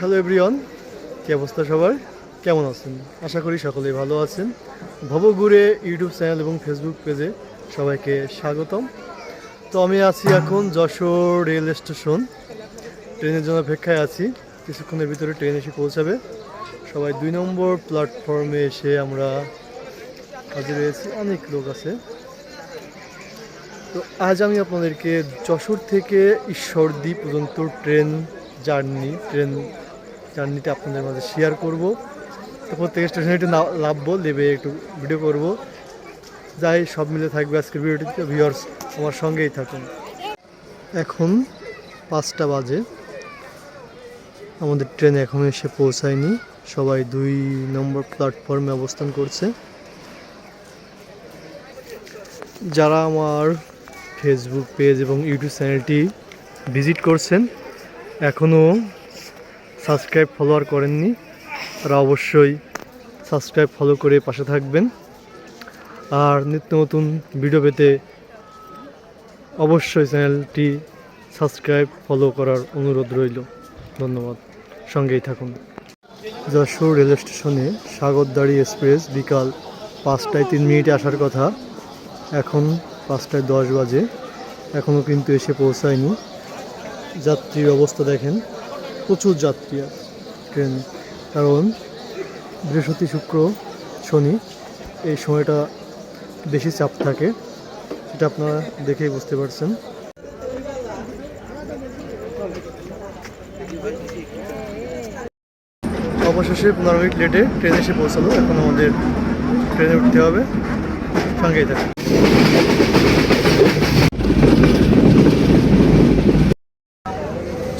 Hello everyone কি অবস্থা সবার? কেমন আছেন? আশা করি সকলেই ভালো আছেন। ভবঘুরে ইউটিউব চ্যানেল এবং ফেসবুক পেজে সবাইকে স্বাগতম। তো আমি আছি এখন যশোর রেল স্টেশন। ট্রেনের জন্য অপেক্ষায় আছি। কিছুক্ষণের ভিতরে ট্রেন এসে পৌঁছাবে। সবাই দুই নম্বর প্ল্যাটফর্মে এসে আমরা হাজির রয়েছি। অনেক লোক আছে। তো আজ আমি আপনাদেরকে যশোর থেকে ঈশ্বরদী পর্যন্ত ট্রেন জার্নি, ট্রেন জার্নিটা আপনাদের মাঝে শেয়ার করব। তো প্রত্যেক স্টেশনে একটু নামবো লেবে একটু ভিডিও করব। যাই, সব মিলে থাকবে আজকের ভিডিওটিতে ভিউয়ার্স আমার সঙ্গেই থাকুন। এখন পাঁচটা বাজে। আমাদের ট্রেন এখনও এসে পৌঁছায়নি। সবাই দুই নম্বর প্ল্যাটফর্মে অবস্থান করছে। যারা আমার ফেসবুক পেজ এবং ইউটিউব চ্যানেলটি ভিজিট করছেন এখনও সাবস্ক্রাইব ফলোয়ার করেননি, তারা অবশ্যই সাবস্ক্রাইব ফলো করে পাশে থাকবেন। আর নিত্য নতুন ভিডিও পেতে অবশ্যই চ্যানেলটি সাবস্ক্রাইব, ফলো করার অনুরোধ রইল। ধন্যবাদ। সঙ্গেই থাকুন। যশোর রেল স্টেশনে সাগরদাড়ি এক্সপ্রেস বিকাল পাঁচটায় তিন মিনিটে আসার কথা। এখন পাঁচটায় দশ বাজে। এখনও কিন্তু এসে পৌঁছায়নি। যাত্রীর অবস্থা দেখেন। প্রচুর যাত্রী ট্রেনে। কারণ বৃহস্পতি, শুক্র, শনি, এই সময়টা বেশি চাপ থাকে, সেটা আপনারা দেখেই বুঝতে পারছেন। অবশেষে পনেরো মিনিট লেটে ট্রেন এসে পৌঁছালো। এখন আমাদের ট্রেনে উঠতে হবে। সঙ্গেই থাকুন।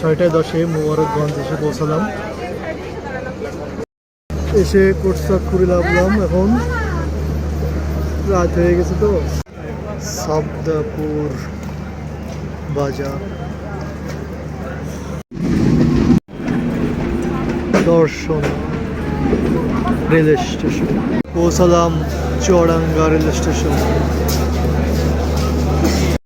ছয়টায় দশে মোবারকগঞ্জ এসে পৌঁছালাম। এসে কোটসাক্ষুরি লাভলাম এখন। রাত হয়ে গেছে তো। সাবদাপুর বাজার। দর্শন রেল স্টেশন পৌঁছালাম চুয়াডাঙ্গা রেল স্টেশন